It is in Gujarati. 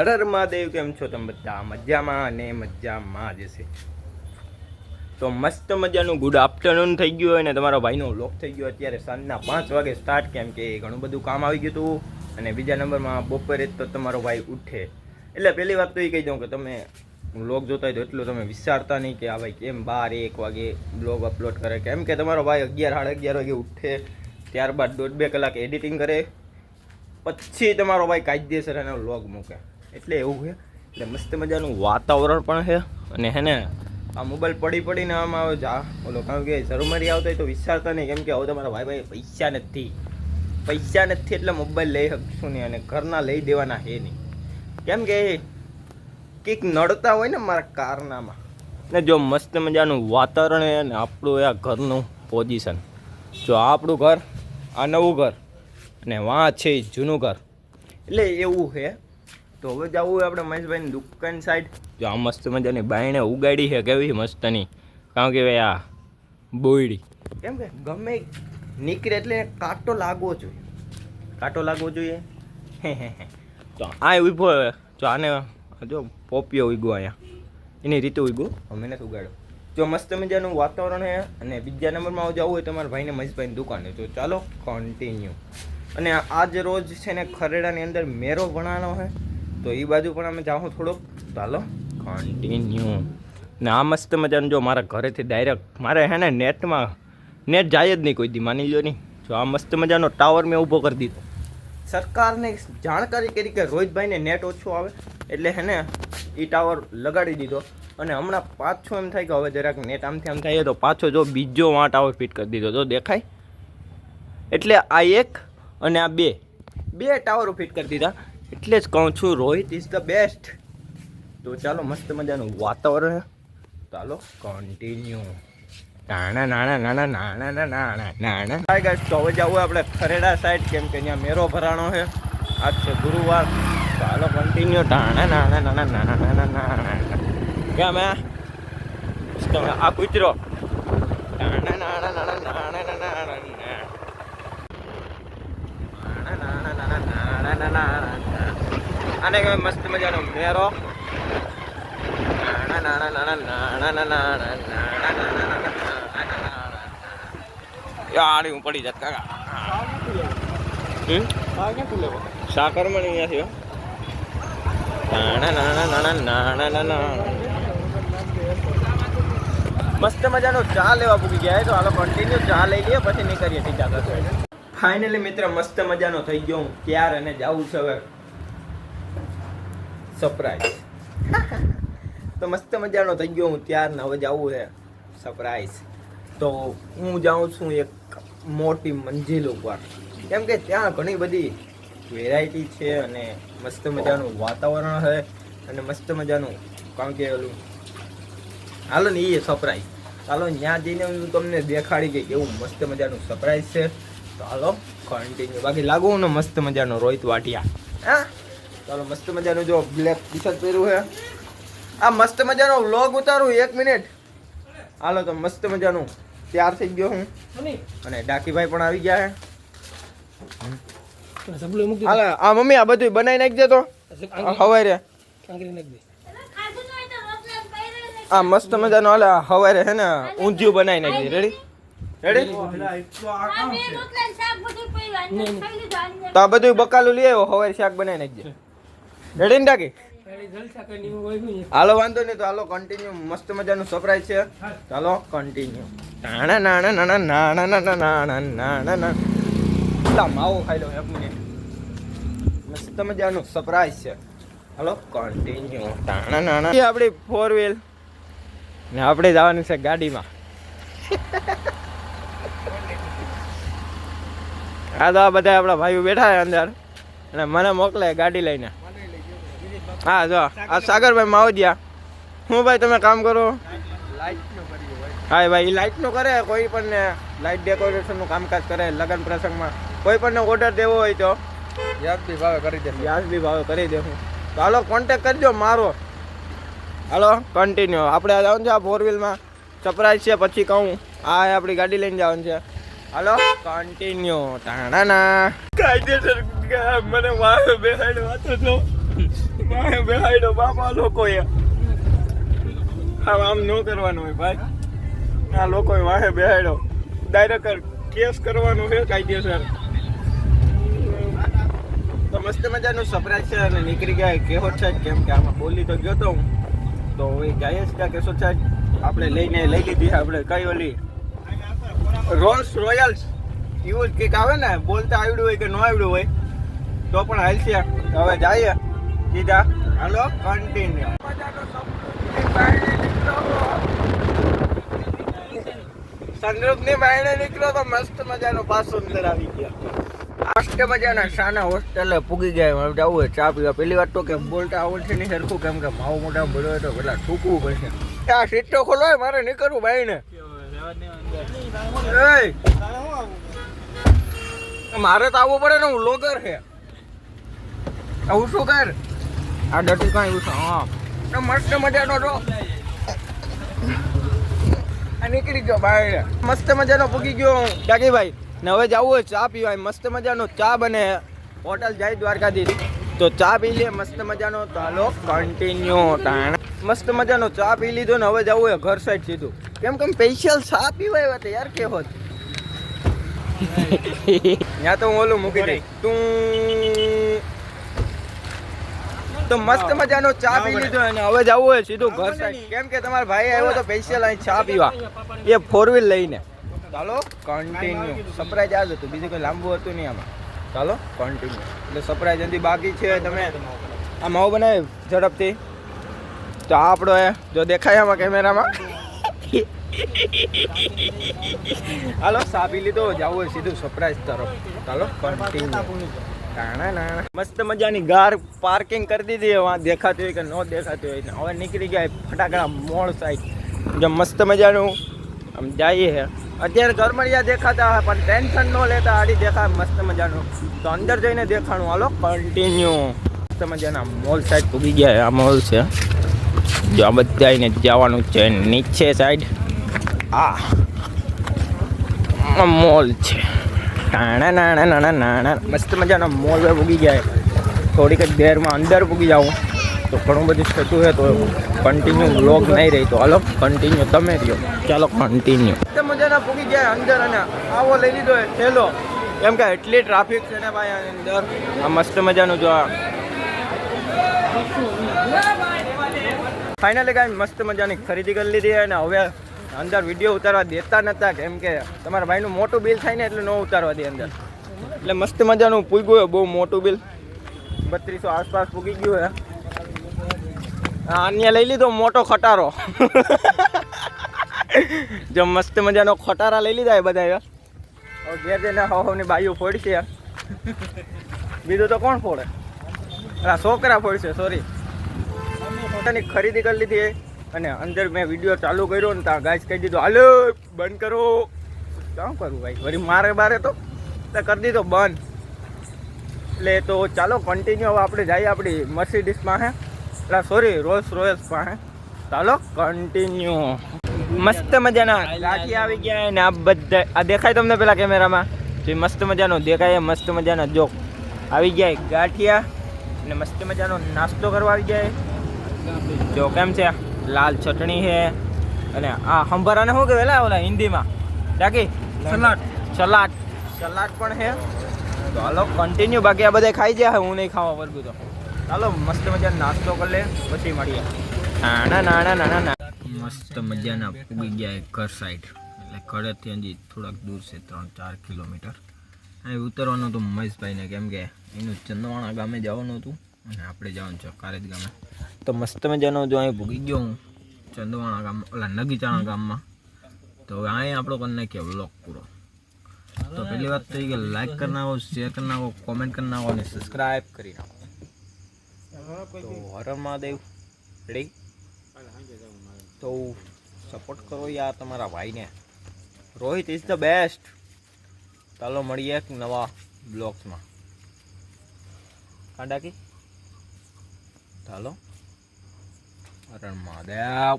હર હર મહાદેવ કેમ છો તમે બધા? મજામાં અને મજામાં જ છે. તો મસ્ત મજાનું ગુડ આફ્ટરનૂન થઈ ગયું હોય ને તમારો ભાઈનો લોક થઈ ગયો. અત્યારે સાંજના પાંચ વાગે સ્ટાર્ટ કેમ કે ઘણું બધું કામ આવી ગયું હતું અને બીજા નંબરમાં બપોરે જ તો તમારો ભાઈ ઉઠે. એટલે પહેલી વાત તો એ કહી દઉં કે તમે વ્લોગ જોતા હોય તો એટલું તમે વિચારતા નહીં કે આ ભાઈ કેમ બાર એક વાગે બ્લોગ અપલોડ કરે. કેમ કે તમારો ભાઈ અગિયાર, સાડા અગિયાર વાગે ઉઠે, ત્યારબાદ દોઢ બે કલાક એડિટિંગ કરે. પછી તમારો ભાઈ કાયદેસર એનો વ્લોગ મૂકે. એટલે એવું છે. એટલે મસ્ત મજાનું વાતાવરણ પણ છે. અને હે ને, આ મોબાઈલ પડી પડીને આમાં આવે જા બોલો, કારણ કે શરૂમારી આવતો હોય તો વિચારતા નહીં. કેમ કે હવે તમારા ભાઈ ભાઈ પૈસા નથી. પૈસા નથી એટલે મોબાઈલ લઈ શકશું નહીં અને ઘરના લઈ દેવાના હે નહીં. કેમ કે કંઈક નડતા હોય ને મારા કારનામાં. ને જો મસ્ત મજાનું વાતાવરણ છે ને આપણું આ ઘરનું પોઝિશન જો આ આપણું ઘર, આ નવું ઘર. અને વાં છે જૂનું ઘર. એટલે એવું છે. તો હવે જવું હોય આપણે મહેશભાઈની દુકાન સાઈડ જો આ મસ્ત મજાની બાયણે ઉગાડી છે, કેવી મસ્તની. કારણ કે આ બોયડી. કેમ કે ગમે નીકળે એટલે કાંટો લાગવો જોઈએ. કાંટો લાગવો જોઈએ. તો આ ઊભો જો આને જો પોપિયો ઉગ્યો અહીંયા. એની રીતે ઉગો અમે નથી ઉગાડ્યો. જો મસ્ત મજાનું વાતાવરણ છે અને બીજા નંબરમાં જવું હોય તમારા ભાઈને મહેશભાઈની દુકાને. તો ચાલો કન્ટિન્યુ અને આજ રોજ છે ને ખરેડાની અંદર મેરો ભણાનો છે. તો એ બાજુ પણ અમે જાઉં થોડોક. ચાલો કન્ટિન્યુ ને આ મસ્ત મજાનું જો મારા ઘરેથી ડાયરેક્ટ મારે હે ને નેટમાં, નેટ જાય જ નહીં કોઈ દી, માની લો નહીં જો આ મસ્ત મજાનો ટાવર મેં ઊભો કરી દીધો. સરકારને જાણકારી કરી કે રોહિતભાઈને નેટ ઓછું આવે, એટલે હે ને એ ટાવર લગાડી દીધો. અને હમણાં પાછો એમ થાય કે હવે જરાક નેટ આમથી આમ થાય તો પાછો જો બીજો વાં ટાવર ફિટ કરી દીધો. તો દેખાય? એટલે આ એક અને આ બે. બે ટાવરો ફિટ કરી દીધા. એટલે જ કહું છું રોહિત ઇઝ ધ બેસ્ટ તો ચાલો મસ્ત મજાનું વાતાવરણ ચાલો કન્ટિન્યુ નાણા નાણા નાના નાના નાણા નાના હાય ગાઈસ તો હવે જવું આપણે ખરેડા સાઈડ કેમ કે અહીંયા મેરો ભરાણો છે આજ છે ગુરુવાર ચાલો કન્ટિન્યુ નાણા નાના નાના નાના નાણા નાણા કેમ હે તમે આ કૂતરો નાના નાના નાના નાના નાણા નાના આને કહેવાય મસ્ત મજાનો મેરો. આડી હું પડી જાત, કાકા. સાકરમાં નહીં થયો મસ્ત મજાનો ચા લેવા પૂકી ગયા તો હાલો કન્ટિન્યુ ચા લઈ લઈએ પછી નીકળીએ સીધા ફાઇનલી મિત્ર, મસ્ત મજાનો થઈ ગયો હું, ક્યારે અને જાવું છે હવે? સરપ્રાઈઝ તો મસ્ત મજાનો થઈ ગયો હું ત્યાર ને હવે જવું છે. સરપ્રાઈઝ તો હું જાઉં છું એક મોટી મંજિલ ઉપર. કેમ કે ત્યાં ઘણી બધી વેરાયટી છે અને મસ્ત મજાનું વાતાવરણ છે અને મસ્ત મજાનું કારણ કે ઓલું. હાલો ને એ સરપ્રાઈઝ ચાલો ત્યાં જઈને હું તમને દેખાડી કે કેવું મસ્ત મજાનું સરપ્રાઈઝ છે. તો હાલો કન્ટિન્યુ બાકી લાગુ ને મસ્ત મજાનો રોહિત વાટિયા. હા? ચાલો મસ્ત મજાનું જો બ્લેક ટી શર્ટ પહેર્યું છે. આ મસ્ત મજાનો વ્લોગ ઉતારું એક મિનિટ હાલો તો મસ્ત મજાનું. તૈયાર થઈ ગયો હું. અને ડાકીભાઈ પણ આવી ગયા છે. હાલો આ મમ્મી આ બધું બનાવી નાખજે તો. હવારે. આ મસ્ત મજાનો હાલે હવારે છે ને ઊંધિયું બનાવી નાખજે રેડી રેડી તો આ બધું બકાલું લઈ આવ્યો હવારે શાક બનાવી નાખજે રેડી ને ડાકી હાલો વાંધો નહીં તો હાલો કન્ટિન્યુ મસ્ત મજાનું સરપ્રાઈઝ છે. ચાલો કન્ટિન્યુ નાણા નાણા નાણા નાણા નાણા નાણા નાણા લા માવો ખાઈ લો એક મિનિટ મસ્ત મજાનું સરપ્રાઈઝ છે. હાલો કન્ટિન્યુ નાણા નાણા આપણી ફોર વ્હીલ ને આપણે જવાનું છે ગાડીમાં. આ તો આ બધા આપણા ભાઈઓ બેઠા છે અંદર. અને મને મોકલે ગાડી લઈને. હા જો. આ સાગરભાઈ માવદિયા હું ભાઈ તમે કામ કરો? હા ભાઈ લાઇટનું કરે કોઈ પણ ને લાઇટ ડેકોરેશનનું કામકાજ કરે લગ્ન પ્રસંગમાં. કોઈ પણ ને ઓર્ડર દેવો હોય તો. વ્યાજબી ભાવે કરી દે વ્યાજબી ભાવે કરી દેવું તો હાલો કોન્ટેક કરજો મારો. હાલો કન્ટિન્યુ આપણે જવાનું છે આ ફોર વ્હીલમાં સરપ્રાઈઝ છે પછી કહું. આ આપણી ગાડી લઈને જવાનું છે. હાલો કન્ટિન્યુ ટાણા કાયદેસર મને વાહ બેહાડ વાતો તો વાહે બેહાડ્યો બાપા લોકોએ. હા આમ ન કરવાનું હોય ભાઈ. આ લોકોએ વાહે બેહાડો ડાયરેક્ટ કેસ કરવાનું છે કાયદેસર. તો મસ્ત મજાનું સરપ્રાઈઝ છે અને નીકળી ગયા કેવો છે કેમ કે આમાં બોલી તો ગયો તો હું. તો એ ગાય જ કે શું છે આપણે લઈને લઈ લીધી આપણે કઈ ઓલી. રોલ્સ રોયલ્સ એવું જ કંઈક આવે ને, બોલતા આવડ્યું હોય કે ન આવડ્યું હોય. તો પણ હાલશે હવે જઈએ. સીધા. હાલો કન્ટિન્યુ સંદ્રુપની બાયણે નીકળ્યો તો મસ્ત મજાનો પાસો અંદર આવી ગયા. મસ્ત મજાના શાના હોસ્ટેલે પૂગી ગયા હવે જવું હોય, ચા પીવા. પેલી વાત તો કે બોલતા આવડશે નહીં સરખું કેમ કે માવ મોટા બોલ્યો તો પેલા ઠૂકવું પડશે. આ સીટો ખોલો મારે નીકળવું બાઈને. મારે તો આવવું પડે ને, હું લોગર છે. આવું શું કર? આ ડટી કાંઈ ઉઠો હા. તો મસ્ત મજાનો રો આ નીકળી ગયો બહાર મસ્ત મજાનો પૂકી ગયો હું. ડાકીભાઈ ને હવે જવું હોય ચા પીવાય. મસ્ત મજાનો ચા બને હોટલ જાય દ્વારકાધીશ. તો ચા પી લે મસ્ત મજાનો. તો હાલો કન્ટિન્યુ મસ્ત મજાનો ચા પી લીધો ને હવે જવું હોય ઘર સાઈડ સીધું. કેમ કેમ સ્પેશિયલ ચા પીવાય વાત યાર કે હોત ત્યાં તો હું ઓલું મૂકી દઈ તું તો મસ્ત મજાનો ચા પી લીધો અને હવે જવું હોય સીધું ઘર સાઈડ. કેમ કે તમારા ભાઈ આવ્યો તો સ્પેશિયલ અહીં ચા પીવા. એ ફોર વ્હીલ લઈને. ચાલો કન્ટિન્યુ સરપ્રાઈઝ આજ હતું. બીજું કંઈ લાંબુ હતું નહીં આમાં. ચાલો કન્ટિન્યુ એટલે સરપ્રાઈઝ હજી બાકી છે. તમે આ માવો બનાવી ઝડપથી. તો આ આપણો એ જો દેખાય આમાં કેમેરામાં. હાલો સાપી લીધો. જવું હોય સીધું સરપ્રાઈઝ તરફ. ચાલો કન્ટિન્યુ મસ્ત મજાની ગાર પાર્કિંગ કરી દીધી વાં દેખાતી હોય કે ન દેખાતી હોય હવે નીકળી ગયા ફટાકડા મોળ સાઈડ. જો મસ્ત મજાનું આમ જઈએ હે અત્યારે ગરમડિયા દેખાતા હોય, પણ ટેન્શન ન લેતા આડી દેખાય મસ્ત મજાનું. તો અંદર જઈને દેખાણું. હાલો કન્ટિન્યુ મસ્ત મજાના મોલ સાઈડ પૂગી ગયા આ મોલ છે. જો આ બધાને જવાનું છે. નીચે સાઈડ. આ મોલ છે. નાના નાણા નાણા નાણા. મસ્ત મજાના મોલ પર પૂગી ગયા થોડીક જ દેરમાં અંદર પૂગી જાઉં. તો ઘણું બધું થતું હોય તો કન્ટિન્યુ બ્લોગ નહીં રહી તો. હાલો કન્ટિન્યુ તમે રહ્યો. ચાલો કન્ટિન્યુ મજાના પૂગી ગયા અંદર અને આવો લઈ લીધો એ થેલો. કેમ કે એટલી ટ્રાફિક છે ને ભાઈ અંદર. આ મસ્ત મજાનું જો આ. ફાઇનલી કાંઈ મસ્ત મજાની ખરીદી કરી લીધી અને હવે અંદર વીડિયો ઉતારવા દેતા નહોતા કેમ કે તમારા ભાઈનું મોટું બિલ થાય ને એટલે ન ઉતારવા દે અંદર. એટલે મસ્ત મજાનું પૂગ્યું બહુ મોટું બિલ. બત્રીસો આસપાસ પૂગી ગયું હે. અન્ય લઈ લીધો, મોટો ખટારો. જો મસ્ત મજાનો ખટારા લઈ લીધા એ બધા ઘેર જઈને હવની બાઈઓ ફોડશે બીજું તો કોણ ફોડે? છોકરા ફોડશે સોરી પોતાની ખરીદી કરી લીધી અને અંદર મેં વીડિયો ચાલુ કર્યો ને ત્યાં ગાઈસ કહી દીધું, હાલો, બંધ કરો. શું કરું ભાઈ? વળી મારે બારે તો? કરી દીધો, બંધ. એટલે તો ચાલો કન્ટિન્યુ હવે આપણે જઈએ આપણી મર્સિડીસ પાસે. એટલે સોરી રોલ્સ રોયલ્સ પાસે. ચાલો કન્ટિન્યુ મસ્ત મજાના લાઠી આવી ગયા ને આ બધા આ દેખાય તમને પેલા કેમેરામાં? જે મસ્ત મજાનો દેખાય મસ્ત મજાના જોક આવી ગયા ગાંઠિયા. ને મસ્ત મજાનો નાસ્તો કરવા આવી ગયા જો, કેમ છે? લાલ ચટણી છે. અને આ હંભરાને શું કહેવાય ઓલા હિન્દીમાં? ડાકી? સલાડ. સલાડ. સલાડ પણ છે. તો હાલો કન્ટિન્યુ બાકી આ બધા ખાઈ જાય હું નહીં ખાવા વર્ગું તો. ચાલો મસ્ત મજાનો નાસ્તો કરી લે. પછી મળીએ. નાના નાના નાના ના મસ્ત મજાના પૂગી ગયા ઘર સાઈડ એટલે ઘરેથી હજી થોડાક દૂર છે ત્રણ ચાર કિલોમીટર. અહીં ઉતરવાનું હતું મહેશભાઈને કેમ કે એનું ચંદવાણા ગામે જવાનું હતું. અને આપણે જવાનું છે કારેજ ગામે. તો મસ્ત મજાનો જો અહીં ભૂગી ગયો હું, ચંદવાણા ગામ ઓલા નગીચાણા ગામમાં. તો હવે અહીં આપણો કરી નાખીએ વ્લોગ પૂરો. તો પહેલી વાત તો એ કે લાઈક કરી નાખો શેર કરી નાખો કોમેન્ટ કરી નાખો અને સબસ્ક્રાઈબ કરી નાખો. તો હર મહાદેવ રેડી તો સપોર્ટ કરો યાર તમારા ભાઈને. રોહિત ઇઝ ધ બેસ્ટ ચાલો મળીએ એક નવા બ્લોગ્સમાં કાંડાકી ચાલો. હરણ મહાદેવ